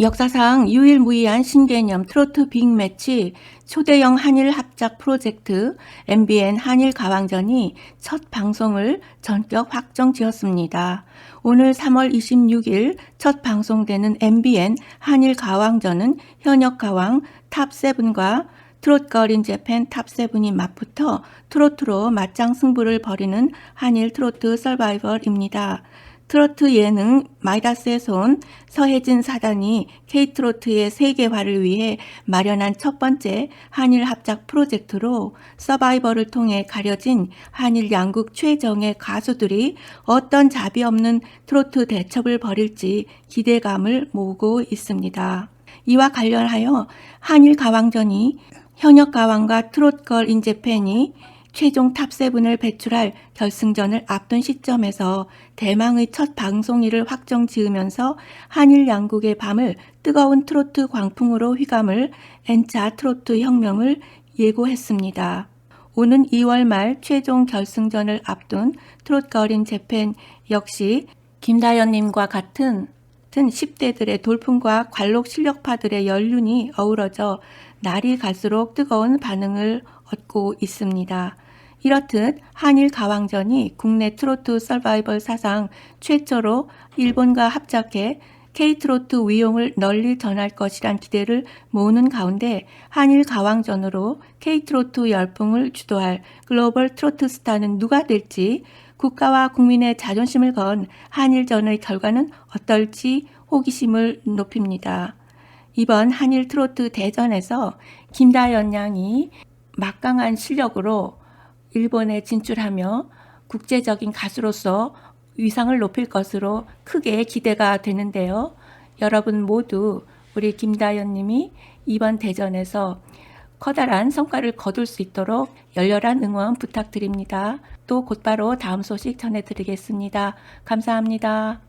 역사상 유일무이한 신개념 트로트 빅매치 초대형 한일 합작 프로젝트 MBN 한일 가왕전이 첫 방송을 전격 확정 지었습니다. 오늘 3월 26일 첫 방송되는 MBN 한일 가왕전은 현역 가왕 탑7과 트롯거린 재팬 탑7이 맞붙어 트로트로 맞짱 승부를 벌이는 한일 트로트 서바이벌입니다. 트로트 예능 마이다스의 손 서혜진 사단이 K트로트의 세계화를 위해 마련한 첫 번째 한일 합작 프로젝트로 서바이벌을 통해 가려진 한일 양국 최정의 가수들이 어떤 자비 없는 트로트 대첩을 벌일지 기대감을 모으고 있습니다. 이와 관련하여 한일 가왕전이 현역 가왕과 트롯걸 인재팬이 최종 탑7을 배출할 결승전을 앞둔 시점에서 대망의 첫 방송일을 확정 지으면서 한일 양국의 밤을 뜨거운 트로트 광풍으로 휘감을 N차 트로트 혁명을 예고했습니다. 오는 2월 말 최종 결승전을 앞둔 트롯 거린 재팬 역시 김다연님과 같은 같은 10대들의 돌풍과 관록 실력파들의 연륜이 어우러져 날이 갈수록 뜨거운 반응을 얻고 있습니다. 이렇듯 한일 가왕전이 국내 트로트 서바이벌 사상 최초로 일본과 합작해 K트로트 위용을 널리 전할 것이란 기대를 모으는 가운데 한일 가왕전으로 K트로트 열풍을 주도할 글로벌 트로트 스타는 누가 될지 국가와 국민의 자존심을 건 한일전의 결과는 어떨지 호기심을 높입니다. 이번 한일 트로트 대전에서 김다연 양이 막강한 실력으로 일본에 진출하며 국제적인 가수로서 위상을 높일 것으로 크게 기대가 되는데요. 여러분 모두 우리 김다연 님이 이번 대전에서 커다란 성과를 거둘 수 있도록 열렬한 응원 부탁드립니다. 또 곧바로 다음 소식 전해드리겠습니다. 감사합니다.